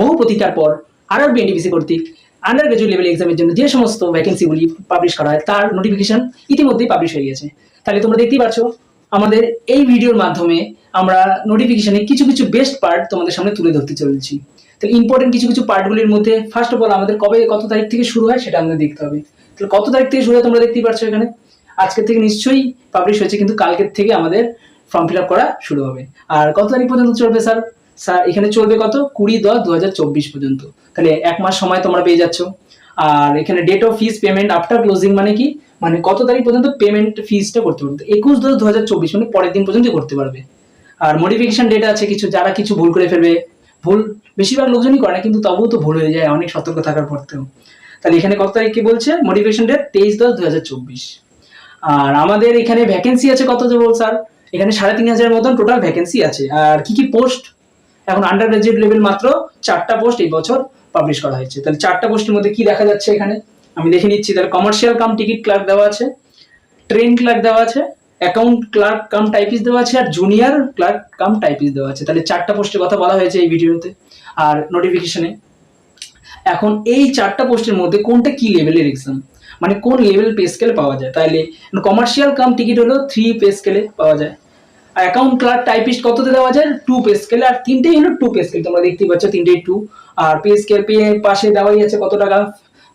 বহু প্রতীক্ষার পর আরআরবি এনটিপিসি কর্তৃক আন্ডার গ্রাজুয়েট লেভেল এক্সামের জন্য যে সমস্ত ভ্যাকেন্সিগুলি পাবলিশ করা হয়, তার নোটিফিকেশন ইতিমধ্যেই পাবলিশ হয়ে গেছে তাহলে তোমরা দেখতেই পাচ্ছ, আমাদের এই ভিডিওর মাধ্যমে আমরা নোটিফিকেশনে কিছু কিছু বেস্ট পার্ট তোমাদের সামনে তুলে ধরতে চলেছি। তো ইম্পর্টেন্ট কিছু কিছু পার্টগুলির মধ্যে ফার্স্ট অফ অল আমাদের কবে, কত তারিখ থেকে শুরু হয় সেটা আমাদের দেখতে হবে। তাহলে কত তারিখ থেকে শুরু হয় তোমরা দেখতেই পাচ্ছ এখানে? আজকের থেকে নিশ্চয়ই পাবলিশ হয়েছে, কিন্তু কালকের থেকে আমাদের ফর্ম ফিল আপ করা শুরু হবে। আর কত তারিখ পর্যন্ত চলবে, স্যার? এখানে চলবে কত? কুড়ি দশ দু পর্যন্ত। তাহলে এক মাস সময় তোমরা পেয়ে যাচ্ছ। আর এখানে date of fees payment after closing মানে কি? মানে কত তারিখ পর্যন্ত পেমেন্ট ফিসটা করতে পারবে? একুশ দশ দু মানে পরের দিন পর্যন্ত করতে পারবে। আর মডিফিকেশন ডেট আছে, কিছু, যারা কিছু ভুল করে ফেলবে। ভুল, বেশিরভাগ লোকজনই করে না, কিন্তু তবুও তো ভুল হয়ে যায়, অনেক সতর্ক থাকার পরেও তাহলে এখানে কত তারিখ কি বলছে? মডিফিকেশন ডেট তেইশ দশ দু আর আমাদের এখানে ভ্যাকেন্সি আছে কত যে বল, স্যার? এখানে সাড়ে তিন হাজারের মতন টোটাল ভ্যাকেন্সি আছে। আর কি কি পোস্ট এখন আন্ডার গ্রাজুয়েট লেভেল মাত্র চারটা পোস্ট এই বছর পাবলিশ করা হয়েছে। তাহলে চারটা পোস্টের মধ্যে কি দেখা যাচ্ছে এখানে? আমি দেখে নিচ্ছি, তাহলে কমার্শিয়াল কাম টিকিট ক্লার্ক দেওয়া আছে ট্রেন ক্লার্ক দেওয়া আছে অ্যাকাউন্ট ক্লার্ক কাম টাইপিস দেওয়া আছে, আর জুনিয়র ক্লার্ক কাম টাইপিস দেওয়া আছে। তাহলে চারটা পোস্টের কথা বলা হয়েছে এই ভিডিওতে আর নোটিফিকেশনে এখন এই চারটা পোস্টের মধ্যে কোনটা কি লেভেলের এক্সাম মানে কোন লেভেল পে স্কেলে পাওয়া যায়? তাহলে কমার্শিয়াল কাম টিকিট হলো থ্রি পে স্কেলে পাওয়া যায়। অ্যাকাউন্ট ক্লার্ক টাইপিস্ট কততে দেওয়া যায়? টু পে স্কেলে আর তিনটেই হলো টু পে স্কেল তোমরা দেখতেই পাচ্ছ, তিনটেই টু আর পে স্কেল পে পাশে দেওয়াই আছে কত টাকা?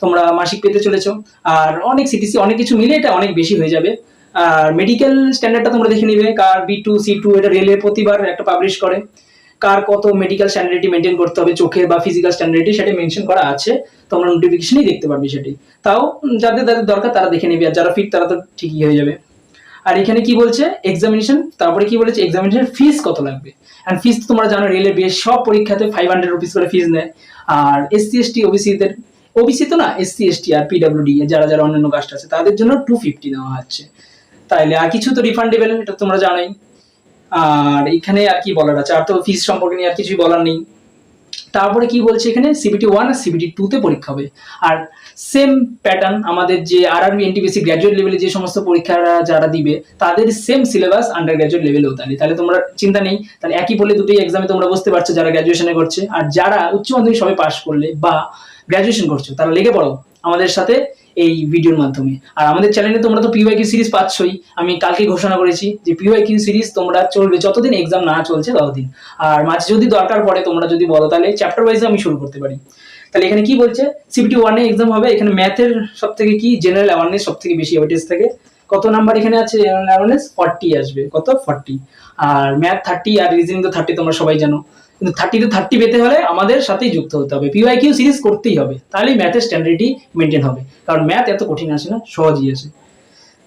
তোমরা মাসিক পেতে চলেছো। আর অনেক সিটিসি অনেক কিছু মিলে এটা অনেক বেশি হয়ে যাবে। আর মেডিকেল স্ট্যান্ডার্ডটা তোমরা দেখে নিবে। কার বি টু সি টু এটা রেলওয়ে প্রতিবার একটা পাবলিশ করে। কার কত মেডিকেল স্ট্যান্ডার্ডটি মেনটেন করতে হবে চোখের বা ফিজিক্যাল স্ট্যান্ডার্ডটি সেটা মেনশন করা আছে। তোমরা নোটিফিকেশনই দেখতে পারবে সেটি তাও যাদের যাদের দরকার তারা দেখে নেবে, আর যারা ফিট তারা তো ঠিকই হয়ে যাবে। আর এখানে কি বলছে? এক্সামিনেশন তারপরে কি বলেছে? এক্সামিনেশন ফিস কত লাগবে? অ্যান্ড ফিস তোমরা জানো রেলের বেশ, সব পরীক্ষাতে ফাইভ হান্ড্রেড রুপিস করে ফিস নেয়। আর এসসি এসটি ওবিসিদের ওবিসি তো না এসসি এসটি আর পিডাব্লিউডি যারা যারা অন্যান্য কাস্ট আছে, তাদের জন্য টু ফিফটি দেওয়া হচ্ছে। তাইলে আর কিছু তো রিফান্ডেবল এটা তোমরা জানোই। আর এখানে আর কি বলার আছে? আর তো ফিস সম্পর্কে নিয়ে আর কিছুই বলার নেই। তারপরে কি বলছে এখানে? সিবিটি ওয়ান আর সিবিটি টুতে পরীক্ষা হবে। আর সেম প্যাটার্ন আমাদের যে আর আরবি এনটিপিসি গ্র্যাজুয়েট লেভেলে যে সমস্ত পরীক্ষারা যারা দিবে, তাদের সেম সিলেবাস আন্ডার গ্র্যাজুয়েট লেভেলেও তাহলে। তাহলে তোমরা চিন্তা নেই। তাহলে একই বলে দুটোই এক্সামে তোমরা বুঝতে পারছ যারা গ্র্যাজুয়েশনে করছে। আর যারা উচ্চ মাধ্যমিক সবাই পাশ করলে বা গ্র্যাজুয়েশন করছ, তারা লেগে পড়ো। আমাদের সাথে এই ভিডিওর মাধ্যমে। আর আমাদের চ্যানেলে তোমরা তো পিওয়াই কিউ সিরিজ পাচ্ছই। আমি কালকে ঘোষণা করেছি যে পিওয়াই কিউ সিরিজ তোমরা চলবে যতদিন এক্সাম না চলছে ততদিন। আর মাঝে যদি দরকার পড়ে তোমরা যদি বলো, তাহলে চ্যাপ্টার ওয়াইজে আমি শুরু করতে পারি। তাহলে এখানে কি বলছে? সিবিটি ওয়ানে এক্সাম হবে। এখানে ম্যাথের সব থেকে কি? জেনারেল অ্যাওয়ারনেস সব থেকে বেশি ওয়েটেজ থেকে। কত নাম্বার এখানে আছে জেনারেল অ্যাওয়ারনেস ফর্টি আসবে। কত? ফর্টি আর ম্যাথ থার্টি আর রিজনিং তো থার্টি তোমরা সবাই জানো। কিন্তু থার্টি টু থার্টি পেতে হলে আমাদের সাথেই যুক্ত হতে হবে। পিওয়াই কিউ সিরিজ করতেই হবে, তাহলেই ম্যাথের স্ট্যান্ডার্ডই মেনটেন হবে। কারণ ম্যাথ এত কঠিন আসে না, সহজই আসে।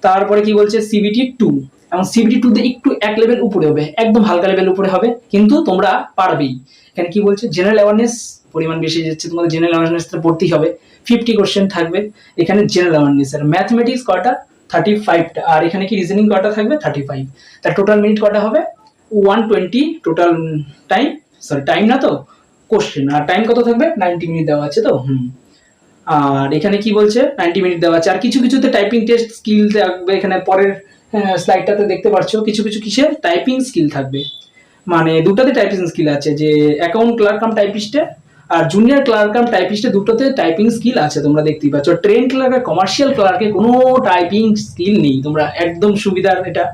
তারপরে কি বলছে? সিবিটি টু এবং সিবিটি টু তে একটু এক লেভেল উপরে হবে, একদম হালকা লেভেল উপরে হবে, কিন্তু তোমরা পারবেই। এখানে কি বলছে? জেনারেল অ্যাওয়ারনেস পরিমাণ বেশি যাচ্ছে, তোমাদের জেনারেল অ্যাওয়ারনেস পড়তেই হবে। ফিফটি কোশ্চেন থাকবে, এখানে জেনারেল অ্যাওয়ারনেস আর ম্যাথমেটিক্স কটা? থার্টি ফাইভটা আর এখানে কি রিজনিং কটা থাকবে? থার্টি ফাইভ তার টোটাল মিনিট কটা হবে? One twenty total time sorry time না তো? কোশ্চেন আর টাইম কত থাকবে? নাইনটি মিনিট দেওয়া আছে তো? হুম। আর এখানে কি বলছে? নাইনটি মিনিট দেওয়া আছে। আর কিছু কিছুতে টাইপিং টেস্ট স্কিল থাকবে। এখানে পরের স্লাইডটাতে দেখতে পাচ্ছ কিছু কিছু কিসে টাইপিং স্কিল থাকবে। মানে দুটাতে টাইপিং স্কিল আছে। যে অ্যাকাউন্ট ক্লার্ক কাম টাইপিস্টে আর জুনিয়র ক্লার্ক কাম টাইপিস্টে দুটোতে টাইপিং স্কিল আছে। তোমরা দেখতেই পাচ্ছ। ট্রেন ক্লার্ক আর কমার্শিয়াল ক্লার্কে কোনো টাইপিং স্কিল নেই। তোমরা একদম সুবিধার এটা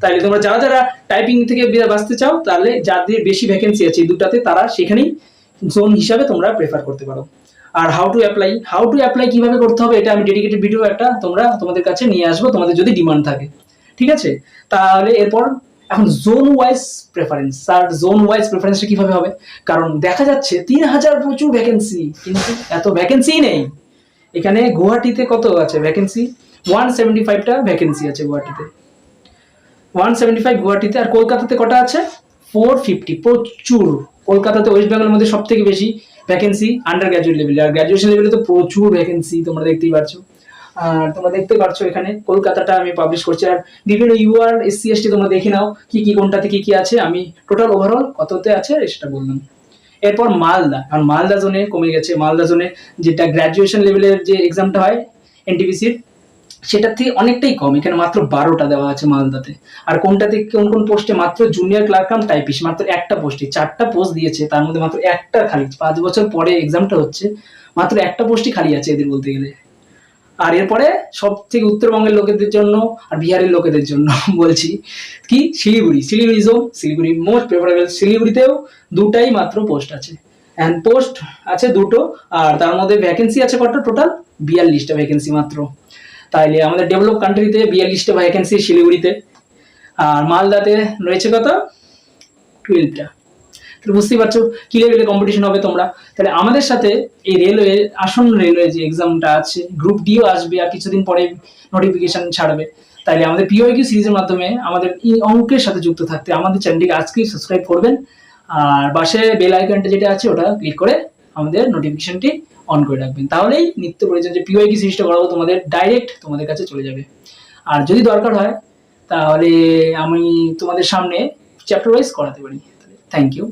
তাহলে তোমরা যারা যারা টাইপিং থেকে বাঁচতে চাও, তাহলে যাদের বেশি ভ্যাকেন্সি আছে দুটাতে তারা সেখানেই জোন হিসাবে তোমরা প্রেফার করতে পারো। আর how to apply how to apply কীভাবে করতে হবে এটা আমি ডেডিকেটেড ভিডিও একটা তোমরা তোমাদের কাছে নিয়ে আসব, তোমাদের যদি ডিমান্ড থাকে। ঠিক আছে? তাহলে এরপর এখন zone wise preference sir zone wise প্রেফারেন্সটা কীভাবে হবে? কারণ দেখা যাচ্ছে তিন হাজার প্রচুর ভ্যাকেন্সি কিন্তু এত ভ্যাকেন্সি নেই। এখানে গুয়াহাটিতে কত আছে ভ্যাকেন্সি ওয়ান সেভেন্টি ফাইভটা ভ্যাকেন্সি আছে গুয়াহাটিতে। ওয়ান সেভেন্টি ফাইভ গুয়াহাটিতে আর কলকাতাতে কটা আছে? ফোর ফিফটি প্রচুর। কলকাতাতে ওয়েস্ট বেঙ্গলের মধ্যে সব থেকে বেশি ভ্যাকেন্সি আন্ডার গ্র্যাজুয়েট লেভেলে আর গ্র্যাজুয়েশন লেভেলে তো প্রচুর ভ্যাকেন্সি তোমরা দেখতেই পাচ্ছ আর তোমরা দেখতে পাচ্ছ এখানে, কলকাতাটা আমি পাবলিশ করছি। আর বিভিন্ন ইউআর এসসি এসটি তোমরা দেখে নাও, কি কি, কোনটাতে কি কি আছে। আমি টোটাল ওভারঅল কততে আছে সেটা বললাম। এরপর মালদা, কারণ মালদা জোনে কমে গেছে। মালদা জোনে যেটা গ্র্যাজুয়েশন লেভেলের যে এক্সামটা হয় এনটিপিসির সেটার থেকে অনেকটাই কম। এখানে মাত্র বারোটা দেওয়া আছে মালদাতে। আর কোনটাতে, কোন কোন পোস্টে মাত্র জুনিয়র ক্লার্ক কাম মাত্র একটা পোস্টে চারটা পোস্ট দিয়েছে। তার মধ্যে মাত্র একটা খালি। পাঁচ বছর পরে এক্সামটা হচ্ছে। মাত্র একটা পোস্টই খালি আছে এদের বলতে গেলে। আর এরপরে সব থেকে উত্তরবঙ্গের লোকেদের জন্য আর বিহারের লোকেদের জন্য বলছি কি? শিলিগুড়ি। শিলিগুড়ি শিলিগুড়ি মোস্ট প্রেফারেবল শিলিগুড়িতেও দুটাই মাত্র পোস্ট আছে। অ্যান্ড পোস্ট আছে দুটো। আর তার মধ্যে ভ্যাকেন্সি আছে কটা টোটাল বিয়াল্লিশটা ভ্যাকেন্সি মাত্র। তাইলে আমাদের ডেভেলপ কান্ট্রিতে বিয়াল্লিশটা ভ্যাকেন্সি শিলিগুড়িতে। আর মালদাতে রয়েছে কত? টুয়েলভটা তাহলে বুঝতেই পারছ, কি লেভেলে কম্পিটিশন হবে তোমরা? তাহলে আমাদের সাথে এই রেলওয়ে আসন্ন রেলওয়ে যে এক্সামটা আছে গ্রুপ ডিও আসবে আর কিছুদিন পরে নোটিফিকেশন ছাড়বে। তাইলে আমাদের পিওইকিউ সিরিজের মাধ্যমে আমাদের এই অঙ্কের সাথে যুক্ত থাকতে আমাদের চ্যানেলটিকে আজকেই সাবস্ক্রাইব করবেন। আর পাশে বেল আইকনটা যেটা আছে, ওটা ক্লিক করে আমাদের নোটিফিকেশনটি অন করে রাখবেন। তাহলেই নিত্য প্রয়োজন যে পিওইকি সিরিজটা করাবো তোমাদের ডাইরেক্ট তোমাদের কাছে চলে যাবে। আর যদি দরকার হয়, তাহলে আমি তোমাদের সামনে চ্যাপ্টার ওয়াইজ করাতে পারি। Thank you